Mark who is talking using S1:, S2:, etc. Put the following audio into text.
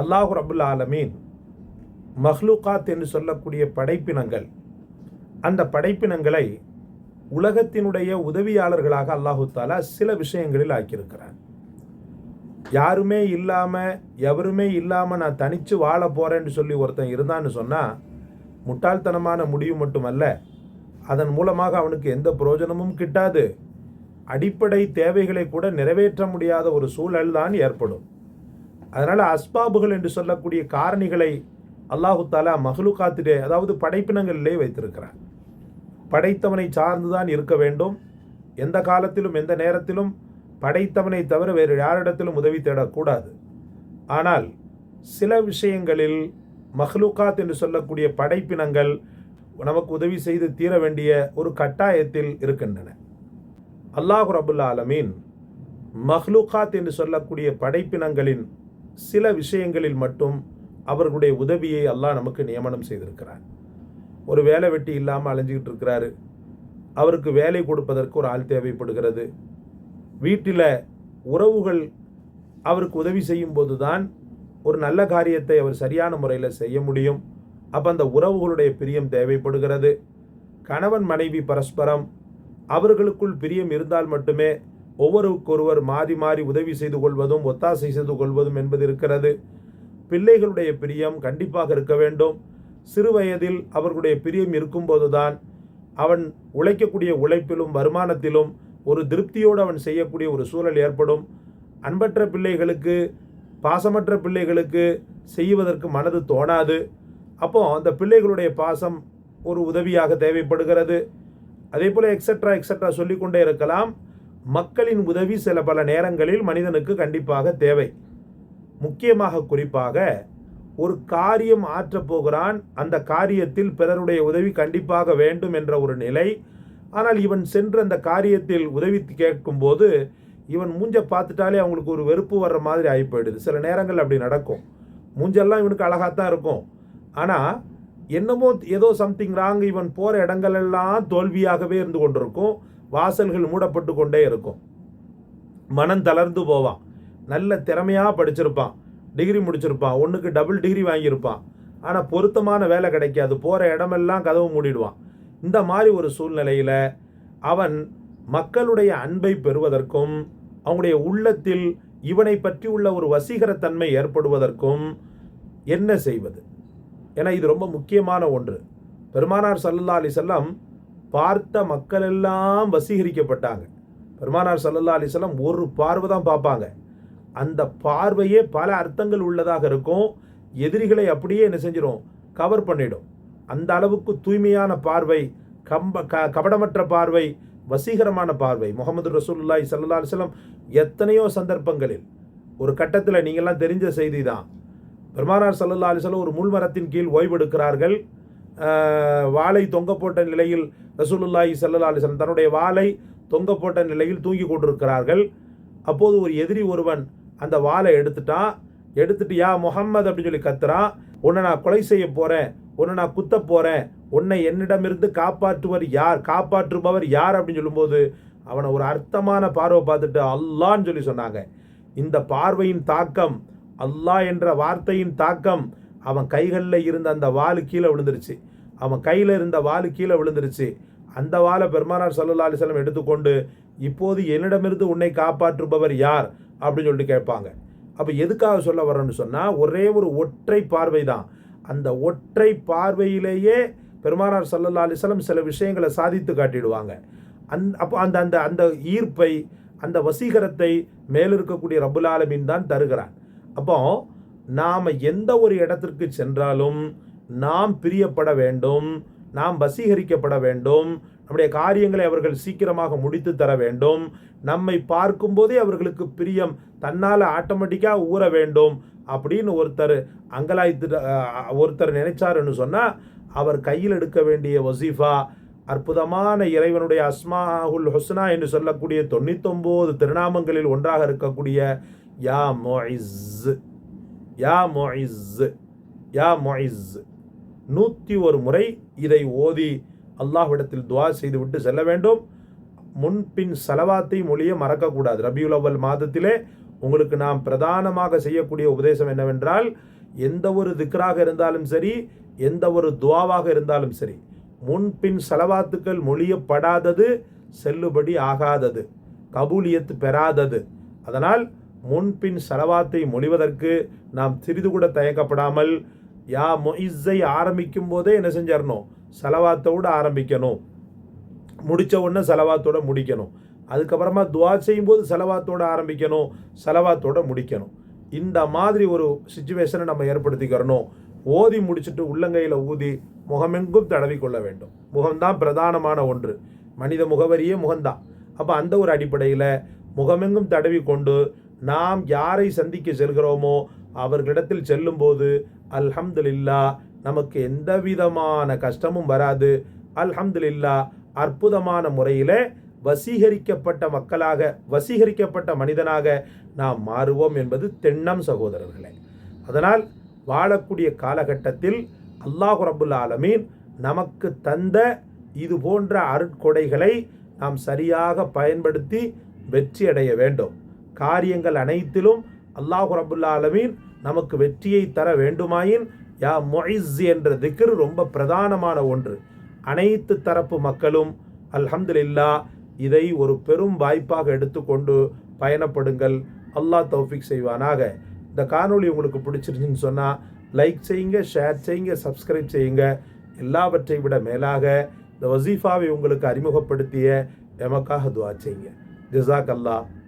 S1: அல்லாஹு ரபுல் ஆலமீன் மஹ்லூகாத் என்று சொல்லக்கூடிய படைப்பினங்கள். அந்த படைப்பினங்களை உலகத்தினுடைய உதவியாளர்களாக அல்லாஹு தாலா சில விஷயங்களில் ஆக்கியிருக்கிறார் யாருமே இல்லாமல் எவருமே இல்லாமல் நான் தனித்து வாழ போகிறேன்னு சொல்லி ஒருத்தன் இருந்தான்னு சொன்னால் முட்டாள்தனமான முடிவு மட்டுமல்ல அதன் மூலமாக அவனுக்கு எந்த பிரயோஜனமும் கிட்டாது. அடிப்படை தேவைகளை கூட நிறைவேற்ற முடியாத ஒரு சூழல் தான் ஏற்படும். அதனால் அஸ்பாபுகள் என்று சொல்லக்கூடிய காரணிகளை அல்லாஹு தாலா மகளுக்காத்திலே அதாவது படைப்பினங்களிலே வைத்திருக்கிறார். படைத்தவனை சார்ந்துதான் இருக்க வேண்டும். எந்த காலத்திலும் எந்த நேரத்திலும் படைத்தவனை தவிர வேறு யாரிடத்திலும் உதவி தேடக்கூடாது. ஆனால் சில விஷயங்களில் மஹ்லூகாத் என்று சொல்லக்கூடிய படைப்பினங்கள் நமக்கு உதவி செய்து தீர வேண்டிய ஒரு கட்டாயத்தில் இருக்கின்றன. அல்லாஹு ரபுல்லா ஆலமீன் மஹ்லூகாத் என்று சொல்லக்கூடிய படைப்பினங்களின் சில விஷயங்களில் மட்டும் அவர்களுடைய உதவியை அல்லாஹ் நமக்கு நியமனம் செய்திருக்கிறார் ஒரு வேலை வெட்டி இல்லாமல் அலைஞ்சிக்கிட்டு இருக்கிறாரு. அவருக்கு வேலை கொடுப்பதற்கு ஒரு ஆள் தேவைப்படுகிறது. வீட்டில் உறவுகள் அவருக்கு உதவி செய்யும்போது தான் ஒரு நல்ல காரியத்தை அவர் சரியான முறையில் செய்ய முடியும். அப்போ அந்த உறவுகளுடைய பிரியம் தேவைப்படுகிறது. கணவன் மனைவி பரஸ்பரம் அவர்களுக்குள் பிரியம் இருந்தால் மட்டுமே ஒவ்வொருவருக்கொருவர் மாறி மாறி உதவி செய்து கொள்வதும் ஒத்தாசை செய்து கொள்வதும் என்பது இருக்கிறது. பிள்ளைகளுடைய பிரியம் கண்டிப்பாக இருக்க வேண்டும். சிறு வயதில் அவர்களுடைய பிரியம் இருக்கும்போதுதான் அவன் உழைக்கக்கூடிய உழைப்பிலும் வருமானத்திலும் ஒரு திருப்தியோடு அவன் செய்யக்கூடிய ஒரு சூழல் ஏற்படும். அன்பற்ற பிள்ளைகளுக்கு பாசமற்ற பிள்ளைகளுக்கு செய்வதற்கு மனது தோணாது. அப்போ அந்த பிள்ளைகளுடைய பாசம் ஒரு உதவியாக தேவைப்படுகிறது. அதே போல் எக்ஸட்ரா எக்ஸட்ரா சொல்லிக்கொண்டே இருக்கலாம். மக்களின் உதவி சில பல நேரங்களில் மனிதனுக்கு கண்டிப்பாக தேவை. முக்கியமாக குறிப்பாக ஒரு காரியம் ஆற்றப் போகிறான் அந்த காரியத்தில் பிறருடைய உதவி கண்டிப்பாக வேண்டும் என்ற ஒரு நிலை. ஆனால் இவன் சென்று அந்த காரியத்தில் உதவி கேட்கும்போது இவன் மூஞ்ச பார்த்துட்டாலே அவங்களுக்கு ஒரு வெறுப்பு வர்ற மாதிரி ஆகி போயிடுது சில நேரங்கள் அப்படி நடக்கும். மூஞ்செல்லாம் இவனுக்கு அழகாக தான் இருக்கும். ஆனால் என்னமோ ஏதோ சம்திங் ராங் இவன் போகிற இடங்களெல்லாம் தோல்வியாகவே இருந்து கொண்டிருக்கும். வாசல்கள் மூடப்பட்டு கொண்டே இருக்கும். மனம் தளர்ந்து போவான் நல்ல திறமையாக படிச்சிருப்பான் டிகிரி முடிச்சிருப்பான் ஒன்றுக்கு டபுள் டிகிரி வாங்கியிருப்பான் ஆனால் பொருத்தமான வேலை கிடைக்காது. போகிற இடமெல்லாம் கதவு மூடிடுவான் இந்த மாதிரி ஒரு சூழ்நிலையில் அவன் மக்களுடைய அன்பை பெறுவதற்கும் அவங்களுடைய உள்ளத்தில் இவனை பற்றி உள்ள ஒரு வசீகரத்தன்மை ஏற்படுவதற்கும் என்ன செய்வது? ஏன்னா இது ரொம்ப முக்கியமான ஒன்று. பெருமானார் சல்லா அலி செல்லம் பார்த்த மக்கள் எல்லாம் வசீகரிக்கப்பட்டாங்க. பெருமானார் சல்லல்லா அலிஸ்லாம் ஒரு பார்வை தான் பார்ப்பாங்க. அந்த பார்வையே பல அர்த்தங்கள் உள்ளதாக இருக்கும். எதிரிகளை அப்படியே என்ன செஞ்சிடும் கவர் பண்ணிடும். அந்த அளவுக்கு தூய்மையான பார்வை கம்ப க கபடமற்ற பார்வை வசீகரமான பார்வை. முகமது ரசூல்லாய் சல்லா அலிஸ்லாம் எத்தனையோ சந்தர்ப்பங்களில் ஒரு கட்டத்தில் நீங்கள்லாம் தெரிஞ்ச செய்தி தான். பெருமானார் சல்லல்லா அலிஸ்லாம் ஒரு முள்மரத்தின் கீழ் ஓய்வெடுக்கிறார்கள். வாளை தொங்க போட்ட நிலையில் ரசூலுல்லாஹி சல்லா அலிஸ்லாம் தன்னுடைய வாளை தொங்க போட்ட நிலையில் தூங்கி கொண்டிருக்கிறார்கள். அப்போது ஒரு எதிரி ஒருவன் அந்த வாளை எடுத்துட்டான் எடுத்துட்டு யா முகம்மது அப்படின்னு சொல்லி கத்துறான் உன்னை நான் கொலை செய்ய போகிறேன் உன்னை நான் குத்த போகிறேன் உன்னை என்னிடமிருந்து காப்பாற்றுவர் யார் காப்பாற்றுபவர் யார்? அப்படின்னு சொல்லும்போது அவனை ஒரு அர்த்தமான பார்வை பார்த்துட்டு அல்லான்னு சொல்லி சொன்னாங்க. இந்த பார்வையின் தாக்கம் அல்லாஹ் என்ற வார்த்தையின் தாக்கம் அவன் கைகளில் இருந்த அந்த வாலு கீழே விழுந்துருச்சு. அவன் கையில் இருந்த வாலு கீழே விழுந்துருச்சு. அந்த வாழை பெருமானார் சல்லா அலிஸ்லம் எடுத்துக்கொண்டு இப்போது என்னிடமிருந்து உன்னை காப்பாற்றுபவர் யார்? அப்படின்னு சொல்லிட்டு கேட்பாங்க. அப்போ எதுக்காக சொல்ல வரேன்னு சொன்னால் ஒரே ஒரு ஒற்றை பார்வை தான். அந்த ஒற்றை பார்வையிலேயே பெருமானார் சல்லல்லா அலிஸ்லம் சில விஷயங்களை சாதித்து காட்டிடுவாங்க. அந் அப்போ அந்த அந்த அந்த ஈர்ப்பை அந்த வசீகரத்தை மேலிருக்கக்கூடிய ரபுல் ஆலமின் தான் தருகிறான் அப்போ நாம் எந்த ஒரு இடத்திற்கு சென்றாலும் நாம் பிரியப்பட வேண்டும் நாம் வசீகரிக்கப்பட வேண்டும் நம்முடைய காரியங்களை அவர்கள் சீக்கிரமாக முடித்து தர வேண்டும் நம்மை பார்க்கும்போதே அவர்களுக்கு பிரியம் தன்னால் ஆட்டோமேட்டிக்காக ஊற வேண்டும் அப்படின்னு ஒருத்தர் அங்கலாய்த்து ஒருத்தர் நினைச்சாருன்னு சொன்னால் அவர் கையில் எடுக்க வேண்டிய வசீஃபா அற்புதமான இறைவனுடைய அஸ்மாஹுல் ஹொஸ்னா என்று சொல்லக்கூடிய தொண்ணூத்தொம்போது திருநாமங்களில் ஒன்றாக இருக்கக்கூடிய யா மொய்ஸ். யா மொய்ஸ் யா மொய்ஸ். நூற்றி ஒரு முறை இதை ஓதி அல்லாஹ்விடத்தில் துவா செய்துவிட்டு செல்ல வேண்டும். முன்பின் செலவாத்தை மொழியை மறக்கக்கூடாது. ரபியுல் அவ்வல் மாதத்திலே உங்களுக்கு நாம் பிரதானமாக செய்யக்கூடிய உபதேசம் என்னவென்றால் எந்த ஒரு திக்ராக இருந்தாலும் சரி எந்த ஒரு துவாவாக இருந்தாலும் சரி முன்பின் செலவாத்துக்கள் மொழியப்படாதது செல்லுபடி ஆகாதது கபூலியத்து பெறாதது. அதனால் முன்பின் செலவாத்தை மொழிவதற்கு நாம் சிறிது கூட தயக்கப்படாமல் யா மொய்ஸை ஆரம்பிக்கும் போதே என்ன செஞ்சிடணும் செலவாத்தோடு ஆரம்பிக்கணும். முடித்த உடனே செலவாத்தோடு முடிக்கணும். அதுக்கப்புறமா துவா செய்யும்போது செலவாத்தோடு ஆரம்பிக்கணும் செலவாத்தோடு முடிக்கணும். இந்த மாதிரி ஒரு சுச்சுவேஷனை நம்ம ஏற்படுத்திக்கிறணும். ஓதி முடிச்சுட்டு உள்ளங்கையில் ஊதி முகமெங்கும் தடவி கொள்ள வேண்டும். முகம்தான் பிரதானமான ஒன்று. மனித முகவரியே முகம்தான். அப்போ அந்த ஒரு அடிப்படையில் முகமெங்கும் தடவி கொண்டு நாம் யாரை சந்திக்க செல்கிறோமோ அவர்களிடத்தில் செல்லும்போது அல்ஹம்துலில்லா நமக்கு எந்த விதமான கஷ்டமும் வராது. அல்ஹம்துலில்லா அற்புதமான முறையில் வசீகரிக்கப்பட்ட மக்களாக வசீகரிக்கப்பட்ட மனிதனாக நாம் மாறுவோம் என்பது தென்னம் சகோதரர்களே. அதனால் வாழக்கூடிய காலகட்டத்தில் அல்லாஹு ரபுல் ஆலமீன் நமக்கு தந்த இது போன்ற அருட்கொடைகளை நாம் சரியாக பயன்படுத்தி வெற்றியடைய வேண்டும். காரியங்கள் அனைத்திலும் அல்லாஹு ரபுல்லா அலமீன் நமக்கு வெற்றியை தர வேண்டுமாயின் யா மொய்ஸ் என்ற திக்ர் ரொம்ப பிரதானமான ஒன்று. அனைத்து தரப்பு மக்களும் அல்ஹம்துலில்லா இதை ஒரு பெரும் வாய்ப்பாக எடுத்துக்கொண்டு பயணப்படுங்கள். அல்லாஹ் தௌஃபிக் செய்வானாக. இந்த காணொளி உங்களுக்கு பிடிச்சிருச்சுன்னு சொன்னால் லைக் செய்யுங்க ஷேர் செய்யுங்க சப்ஸ்கிரைப் செய்யுங்க. எல்லாவற்றை விட மேலாக இந்த வசீஃபாவை உங்களுக்கு அறிமுகப்படுத்திய எமக்காக துவா செய்யுங்க. ஜிசாக் அல்லாஹ்